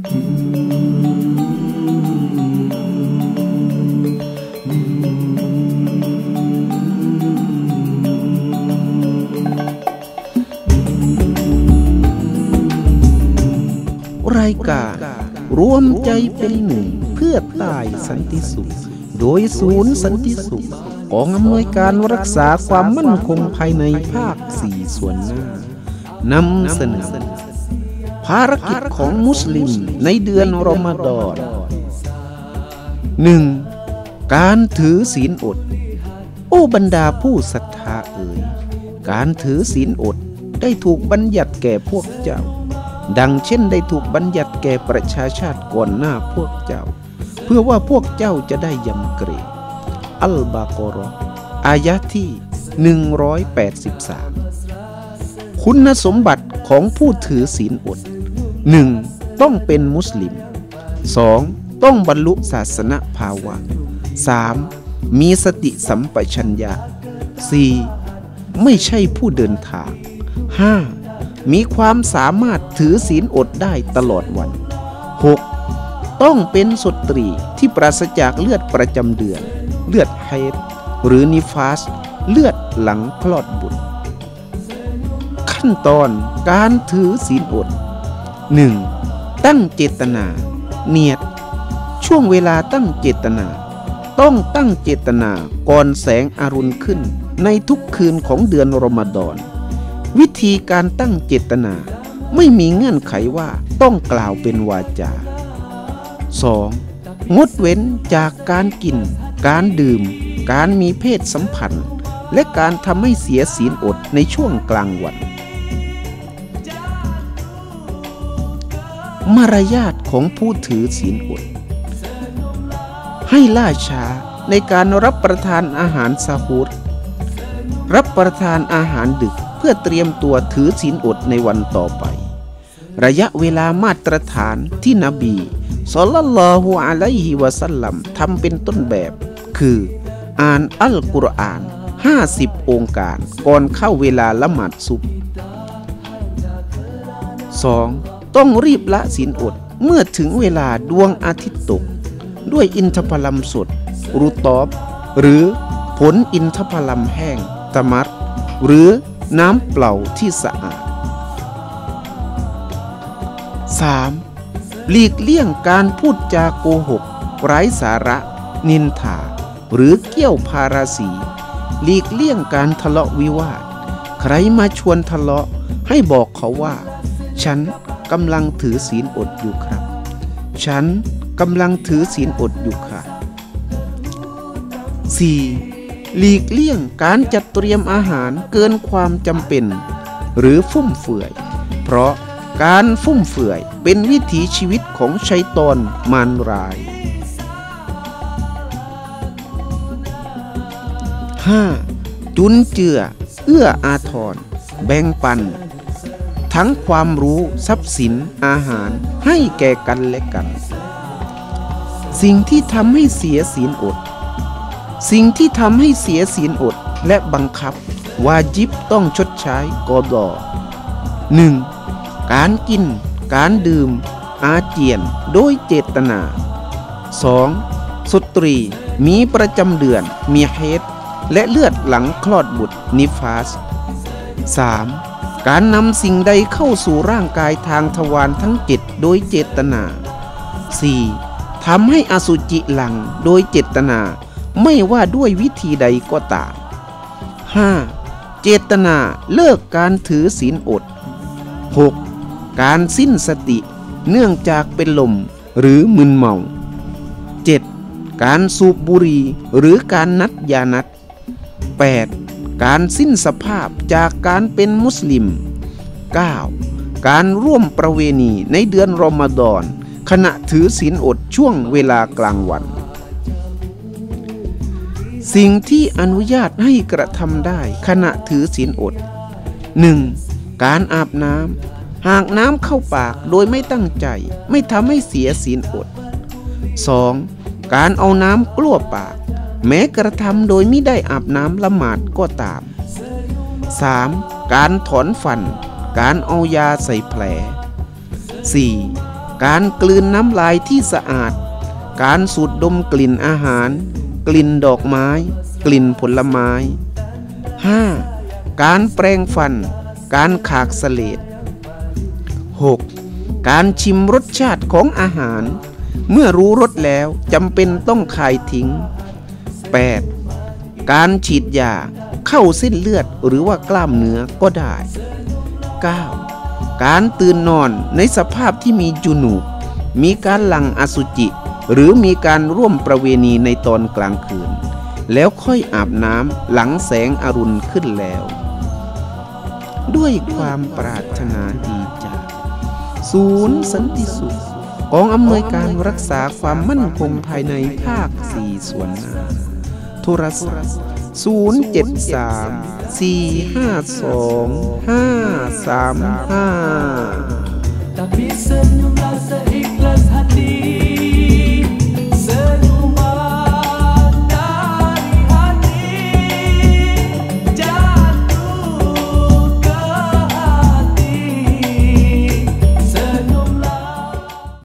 รายการรวมใจเป็นหนึ่งเพื่อตายสันติสุข โดยศูนย์สันติสุขกองอำนวยการรักษาความมั่นคงภายในภาคสี่ส่วนหน้านำเสนอ ภารกิจของมุสลิมในเดือนรอมฎอนหนึ่งการถือศีลอด โอ้บรรดาผู้ศรัทธาเอ๋ย การถือศีลอดได้ถูกบัญญัติแก่พวกเจ้า ดังเช่นได้ถูกบัญญัติแก่ประชาชาติก่อนหน้าพวกเจ้า เพื่อว่าพวกเจ้าจะได้ยำเกรงอัลบากรออายะที่ 183 คุณสมบัติ ของผู้ถือศีลอด 1. ต้องเป็นมุสลิม 2. ต้องบรรลุศาสนภาวะ 3. มีสติสัมปชัญญะ 4. ไม่ใช่ผู้เดินทาง 5. มีความสามารถถือศีลอดได้ตลอดวัน 6. ต้องเป็นสตรีที่ปราศจากเลือดประจำเดือน เลือดไฮดหรือนิฟาส เลือดหลังคลอดบุตร ขั้นตอนการถือศีลอด 1. ตั้งเจตนา เนียด ช่วงเวลาตั้งเจตนา ต้องตั้งเจตนาก่อนแสงอารุณขึ้น ในทุกคืนของเดือนรอมฎอน วิธีการตั้งเจตนา ไม่มีเงื่อนไขว่าต้องกล่าวเป็นวาจา 2. งดเว้นจากการกิน การดื่ม การมีเพศสัมพันธ์ และการทำให้เสียศีลอดในช่วงกลางวัน มารยาทของผู้ถือศีลอด ให้ล่าช้าในการรับประทานอาหารซาฮูรรับประทานอาหารดึกเพื่อเตรียมตัวถือศีลอดในวันต่อไป ระยะเวลามาตรฐานที่นบีศ็อลลัลลอฮุอะลัยฮิวะสัลลัมทำเป็นต้นแบบ คือ อ่านอัลกุรอาน 50 องค์การก่อนเข้าเวลาละหมาดซุบ 2. ต้องรีบละศีลอดเมื่อถึงเวลาดวงอาทิตย์ตก ด้วยอินทผลัมสดรูตอบ หรือผลอินทผลัมแห้งตมัดหรือน้ำเปล่าที่สะอาด 3. หลีกเลี่ยงการพูดจาโกหก ไร้สาระ นินทา หรือเกี่ยวพาราสีหลีกเลี่ยงการทะเลาะวิวาท ใครมาชวนทะเลาะให้บอกเขาว่า ฉัน กำลังถือศีลอดอยู่ครับ ฉันกำลังถือศีลอดอยู่ค่ะ 4. หลีกเลี่ยงการจัดเตรียมอาหารเกินความจำเป็น หรือฟุ่มเฟือย เพราะการฟุ่มเฟือยเป็นวิถีชีวิตของชัยตอนมารราย 5. จุนเจือ เอื้ออาทร แบ่งปัน ทั้งความรู้ทรัพย์สินอาหารให้แก่กันและกัน สิ่งที่ทำให้เสียศีลอด สิ่งที่ทำให้เสียศีลอดและบังคับวาจิบต้องชดใช้กอดอ 1. การกิน การดื่ม อาเจียนโดยเจตนา 2. สตรีมีประจำเดือน มีเฮดและเลือดหลังคลอดบุตรนิฟาส 3. การนำสิ่งใดเข้าสู่ร่างกายทางทวารทั้งเจ็ดโดยเจตนา 4. ทำให้อสุจิหลังโดยเจตนา ไม่ว่าด้วยวิธีใดก็ตาม 5. เจตนาเลิกการถือศีลอด 6. การสิ้นสติเนื่องจากเป็นลมหรือมึนเมา 7. การสูบบุหรี่หรือการนัดยานัด 8. การสิ้นสภาพจากการเป็นมุสลิม 9. การร่วมประเวณีในเดือนรอมฎอน ขณะถือศีลอดช่วงเวลากลางวัน สิ่งที่อนุญาตให้กระทำได้ขณะถือศีลอด 1. การอาบน้ำ หากน้ำเข้าปากโดยไม่ตั้งใจ ไม่ทำให้เสียศีลอด 2. การเอาน้ำกลั้วปาก แม้กระทำโดยไม่ได้อาบน้ำละหมาดก็ตาม 3. การถอนฟัน การเอายาใส่แผล 4. การกลืนน้ำลายที่สะอาด การสูดดมกลิ่นอาหาร กลิ่นดอกไม้ กลิ่นผลไม้ 5. การแปรงฟัน การขากเสลด 6. การชิมรสชาติของอาหาร เมื่อรู้รสแล้วจำเป็นต้องคายทิ้ง 8. การฉีดยาเข้าเส้นเลือดหรือว่ากล้ามเนื้อก็ได้ 9. การตื่นนอนในสภาพที่มีจุนูกมีการหลั่งอสุจิ หรือมีการร่วมประเวณีในตอนกลางคืน แล้วค่อยอาบน้ำหลังแสงอรุณขึ้นแล้ว ด้วยความปรารถนาดีจากศูนย์สันติสุขกองอำนวยการรักษาความมั่นคงภายในภาค4ส่วนหน้า โทรศัพท์ 073 452 535 Tapi senyumlah seikhlas hati